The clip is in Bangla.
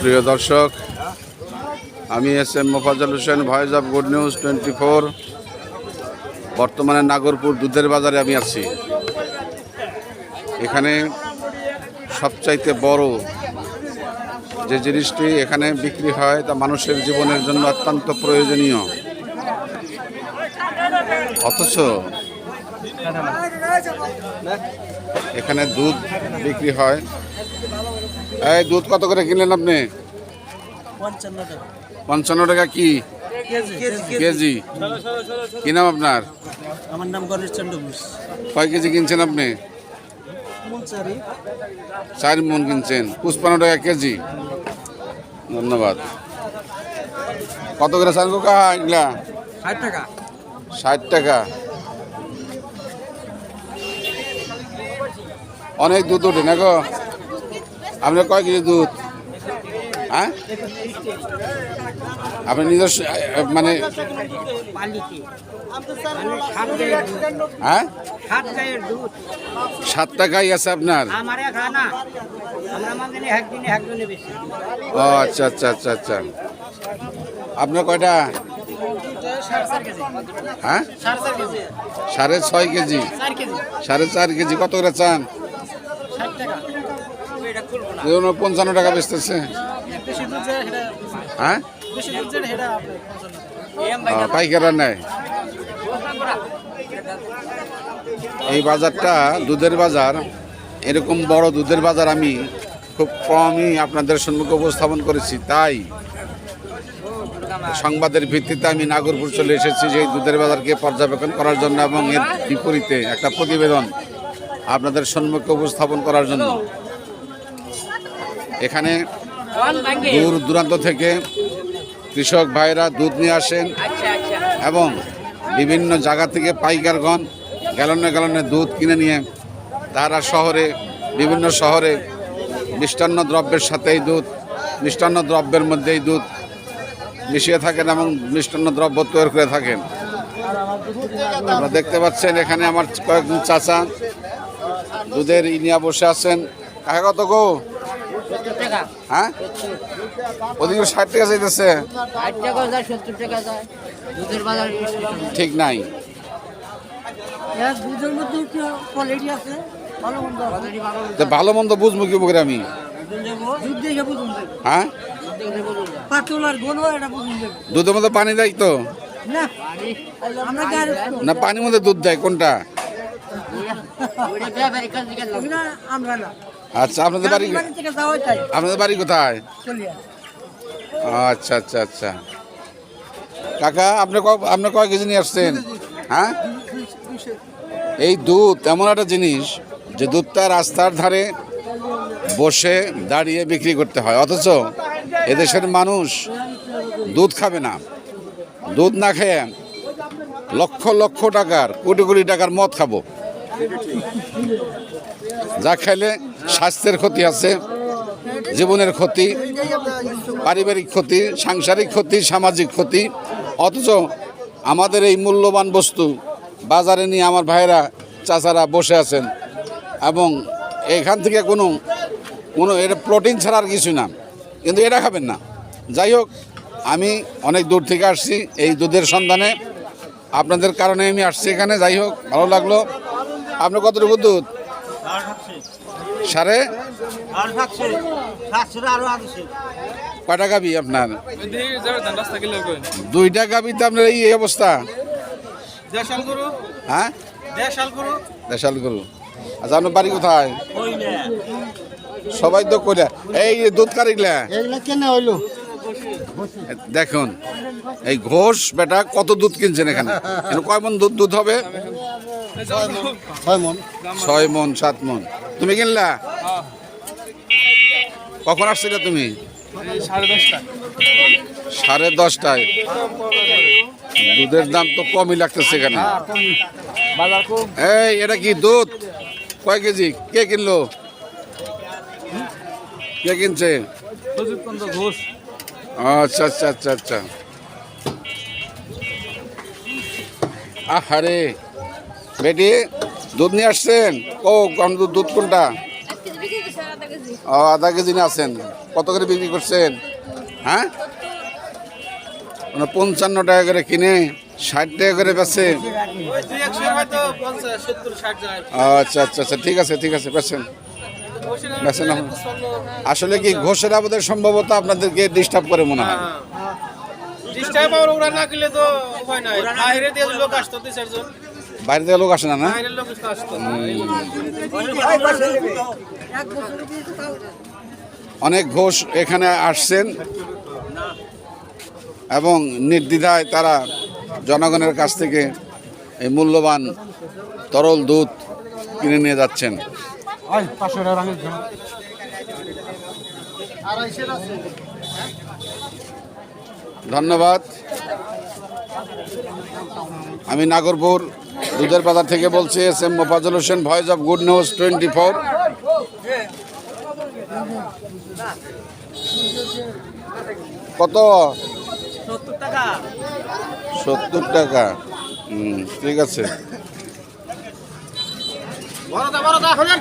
প্রিয় দর্শক, আমি S M Mofazzal Hossain, voice of good news twenty four. বর্তমানে নাগরপুর দুধের বাজারে আমি আছি। এখানে সবচাইতে বড় যে জিনিসটি এখানে বিক্রি হয়, তা মানুষের জীবনের জন্য অত্যন্ত প্রয়োজনীয়। অথচ এখানে দুধ বিক্রি হয়। এই দুধ কত করে কিনলেন আপনি? পঞ্চান্ন টাকা। কি? কেজি কি নাম আপনার? আমার নাম গণেশ চন্দ্র ঘোষ। কয় কেজি কিনছেন আপনি? চার মন কিনছেন। পুষ্পান্ন টাকা কেজি। ধন্যবাদ। কত করে চান কোকা এগুলা ষাট টাকা। ষাট টাকা। অনেক দুধ ওঠে না গো? আপনার কয় কেজি দুধ? হ্যাঁ? আপনি নিজস্ব মানে হ্যাঁ? সাত গায়ের দুধ সাত টাকাই আছে আপনার। ও আচ্ছা আচ্ছা আচ্ছা আচ্ছা। আপনার কয়টা? হ্যাঁ? সাড়ে ছয় কেজি। সাড়ে চার কেজি। কত করে চান? পঞ্চান্ন টাকা বেচতেছে। হ্যাঁ পাইকাররা নেয়। এই বাজারটা দুধের বাজার এরকম বড় দুধের বাজার আমি খুব কমই আপনাদের সম্মুখে উপস্থাপন করেছি তাই সংবাদের ভিত্তিতে আমি নাগরপুর চলে এসেছি যে দুধের বাজারকে পর্যবেক্ষণ করার জন্য এবং এর বিপরীতে একটা প্রতিবেদন আপনাদের সম্মুখে উপস্থাপন করার জন্য। এখানে দূর দূরান্ত থেকে কৃষক ভাইরা দুধ নিয়ে আসেন এবং বিভিন্ন জায়গা থেকে পাইকারগণ গ্যালনে গ্যালনে দুধ কিনে নিয়ে তারা শহরে, বিভিন্ন শহরে মিষ্টান্ন দ্রব্যের সাথে এই দুধ, মিষ্টান্ন দ্রব্যের মধ্যে এই দুধ মিশিয়ে থাকেন এবং মিষ্টান্ন দ্রব্য তৈরি করে থাকেন। আপনারা দেখতে পাচ্ছেন এখানে আমার কয়েকজন চাচা দুধের ইনিয়া বসে আছেন। কাকা কত গো? হ্যাঁ? ওদিকে ষাট টাকা চাইতেছে। ঠিক নাই। ভালো মন্দ বুঝব কি করে আমি? হ্যাঁ? দুধের মধ্যে পানি দেয় তো? না পানির মধ্যে দুধ দেয় কোনটা? আচ্ছা আপনাদের বাড়ি আপনাদের বাড়ি কোথায়? আচ্ছা আচ্ছা আচ্ছা। কাকা আপনি আপনি কয় কেজি নিয়ে আসছেন? হ্যাঁ? এই দুধ এমন একটা জিনিস যে দুধটা রাস্তার ধারে বসে দাঁড়িয়ে বিক্রি করতে হয়। অথচ এদেশের মানুষ দুধ খাবে না। দুধ না খেয়ে লক্ষ লক্ষ টাকার কোটি কোটি টাকার মদ খাব। যা খাইলে স্বাস্থ্যের ক্ষতি আছে, জীবনের ক্ষতি, পারিবারিক ক্ষতি, সাংসারিক ক্ষতি, সামাজিক ক্ষতি। অথচ আমাদের এই মূল্যবান বস্তু বাজারে নিয়ে আমার ভাইয়েরা, চাচারা বসে আছেন এবং এখান থেকে কোনো কোনো এটা প্রোটিন ছাড়া আর কিছু না। কিন্তু এটা খাবেন না। যাই হোক, আমি অনেক দূর থেকে আসছি এই দুধের সন্ধানে। আপনাদের কারণে আমি আসছি এখানে। যাই হোক, ভালো লাগল। আপনার কতটুকু দুধ? সাড়ে? কয়টা গাবি আপনার? দুইটা গাবিতে আপনার এই এই অবস্থা? হ্যাঁ? দেশাল গরু। আচ্ছা আপনার বাড়ি কোথায়? সবাই তো কইলা এই দুধ কারিগলা। এগুলা কেন হইল? দেখুন, এই ঘোষ বেটা কত দুধ কিনছেন এখানে? কয় মন দুধ দুধ হবে? ছয় মন সাত মন তুমি কিনলা? কখন আসছিলে তুমি? সাড়ে দশটায়। দুধের দাম তো কমই লাগতেছে এখানে। এই, এটা কি দুধ? কয় কেজি? কে কিনলো? কে কিনছে? ঘোষ আচ্ছা আচ্ছা আচ্ছা আচ্ছা। আহারে বেটি দুধ নিয়ে আসছেন? ও দুধ দুধ কোনটা? ও আধা কেজি নিয়ে আসেন কত করে বিক্রি করছেন? হ্যাঁ? মানে পঞ্চান্ন টাকা করে কিনে ষাট টাকা করে বেছে আচ্ছা আচ্ছা আচ্ছা ঠিক আছে ঠিক আছে বেছেন আসলে কি ঘোষের আবাদের সম্ভবত আপনাদেরকে ডিস্টার্ব করে মনে হয়? ডিস্টার্ব আর ওরা না গেলে তো উপায় নাই। বাইরে দিয়ে লোক আসতো দুই চারজন। বাইরে থেকে লোক আসে না না? অনেক ঘোষ এখানে আসছেন এবং নির্দ্বিধায় তারা জনগণের কাছ থেকে এই মূল্যবান তরল দুধ কিনে নিয়ে যাচ্ছেন। ধন্যবাদ। আমি নাগরপুর দুধের বাজার থেকে বলছি S M Mofazul Hossain voice of good news twenty four. কত? সত্তর টাকা। ঠিক আছে। বড়দা বড়দা হলেন।